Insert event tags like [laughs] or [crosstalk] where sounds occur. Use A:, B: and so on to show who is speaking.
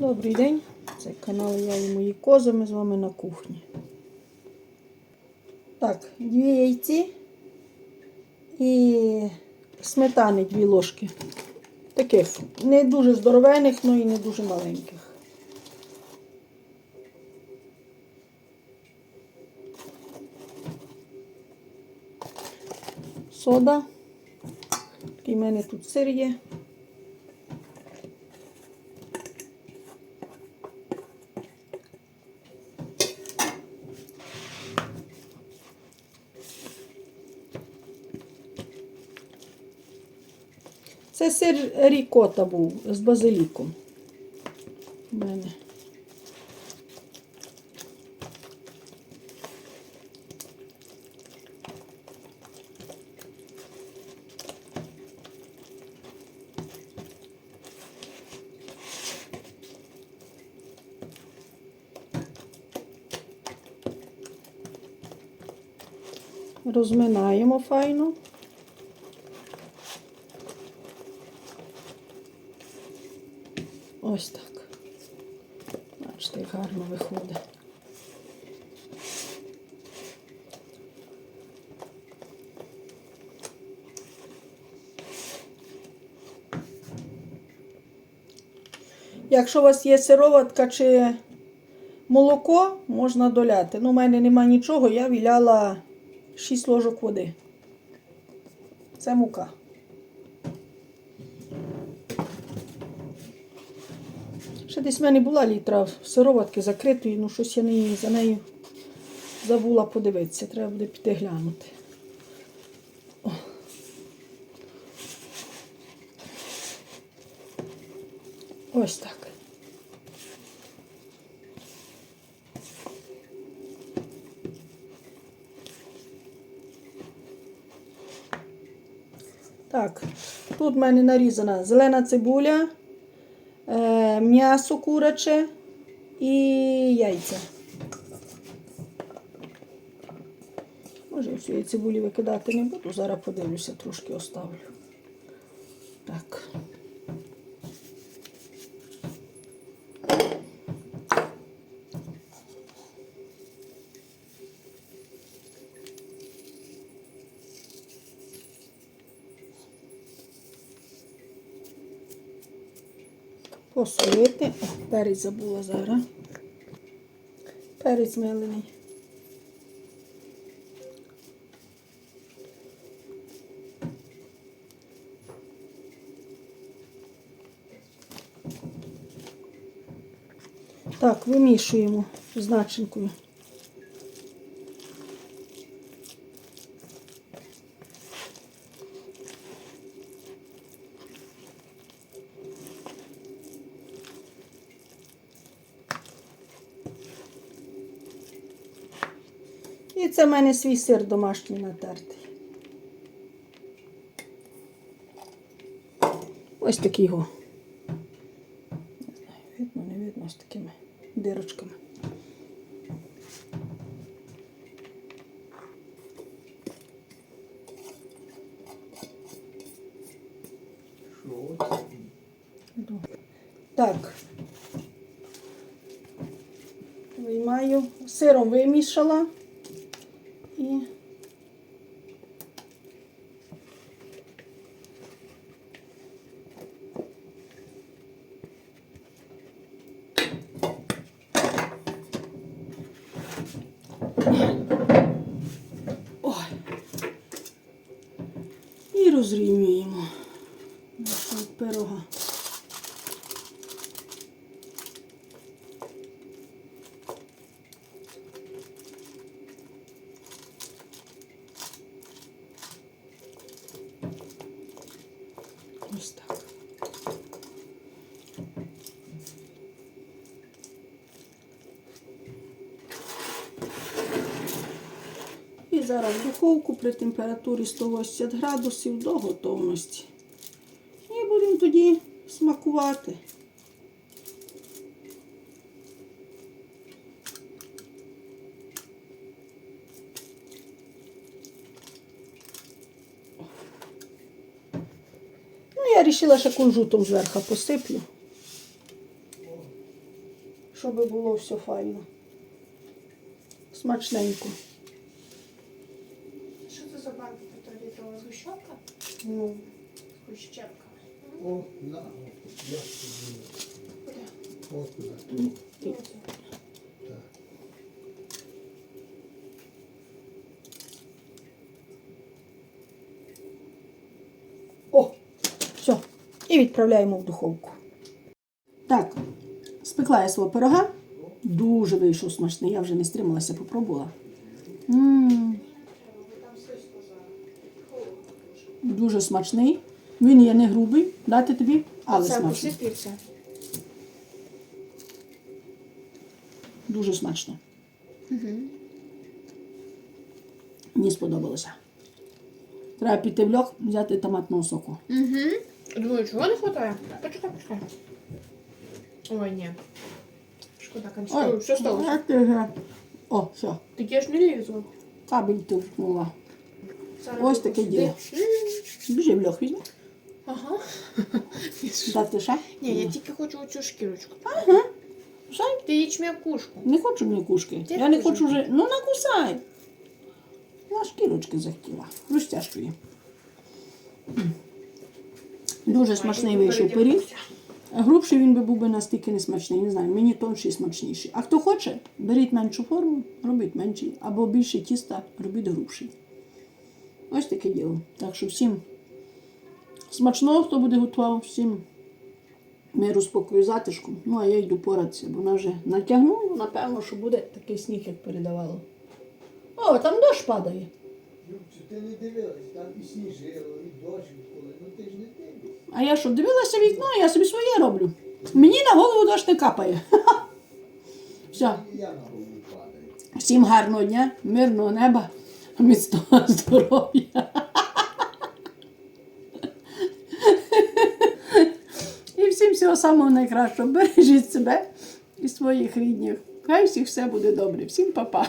A: Добрий день, це канал Я і мої кози. Ми з вами на кухні. Так, дві яйці і сметани дві ложки. Таких не дуже здоровених, але і не дуже маленьких. Сода. Такий в мене тут сир є. Це сир рікота був з базиліком. У мене. Розминаємо файно. Ось так. Бачите, гарно виходить. Якщо у вас є сироватка чи молоко, можна доляти. Ну, у мене нема нічого, я віляла 6 ложок води. Це мука. Ще десь в мене була літра сироватки закритої, ну щось я не за нею забула подивитися. Треба буде піти глянути. Ось так. Так, тут в мене нарізана зелена цибуля м'ясо куряче і яйця. Може, я всієї цибулі викидати не буду, зараз подивлюся, трошки оставлю. Так. Посолити. О, перець забула зараз. Перець мелений. Так, вимішуємо з начинкою. І це в мене свій сир домашній натертий. Ось такий його. Не знаю, видно, не видно з такими дирочками. Так. Виймаю, сиром вимішала і Ой. І розрівнюємо пирога. І зараз духовку при температурі 180 градусів до готовності. І будемо тоді смакувати. Ну, я вирішила ще кунжутом зверху посиплю. щоб було все файно. Смачненько.
B: За банка півторалітрова згущенка?
A: Ну,
B: Згущенка.
C: О, на, я.
B: Куди?
C: От куди.
A: ну,
C: Так.
A: О, все. І відправляємо в духовку. Так, спекла я свого пирога. Дуже вийшов смачний. Я вже не стрималася, попробувала. м Дуже смачний. Він є не грубий, дати тобі, але
B: Це
A: смачний.
B: посипівся.
A: Дуже смачно.
B: Угу.
A: Мені сподобалося. Треба піти в льох, взяти томатного соку.
B: Угу. Думаю, чого не вистачає? Почекай, почекай. Ой, ні. Шкода, кончикую. Що сталося?
A: ти вже- О, все.
B: Так я ж не лізу.
A: Кабель ти вкнула.
B: Зараз
A: Ось таке діло. Біжи в льох, візьми.
B: Ага.
A: Дати ще?
B: Ні, я тільки хочу оцю шкірочку.
A: Кусай.
B: Ти ячмякушку.
A: Не хочу мені кушки.
B: Ти
A: Я не хочу вже. Ну накусай. Я шкірочки захотіла. Розтяжкою. М. Дуже смачний вийшов пиріг. Грубший він би був би настільки не смачний, не знаю, мені тонший смачніший. А хто хоче, беріть меншу форму, робіть менший, або більше тіста, робіть грубший. Ось таке діло. Так що всім смачного, хто буде готував, всім миру, спокою, затишку. Ну, а я йду поратися, бо вона вже натягнула, напевно, що буде такий сніг, як передавало. О, там дощ падає.
C: Любче, ти не дивилась, там і сніжило, і дощ відколи. Ну ти ж не дивишся.
A: А я що, дивилася вікно, я собі своє роблю. Мені на голову дощ не капає. [laughs] Все. Всім гарного дня, мирного неба, міцного здоров'я. І всім всього самого найкращого. Бережіть себе і своїх рідних. Хай всіх все буде добре. Всім па-па.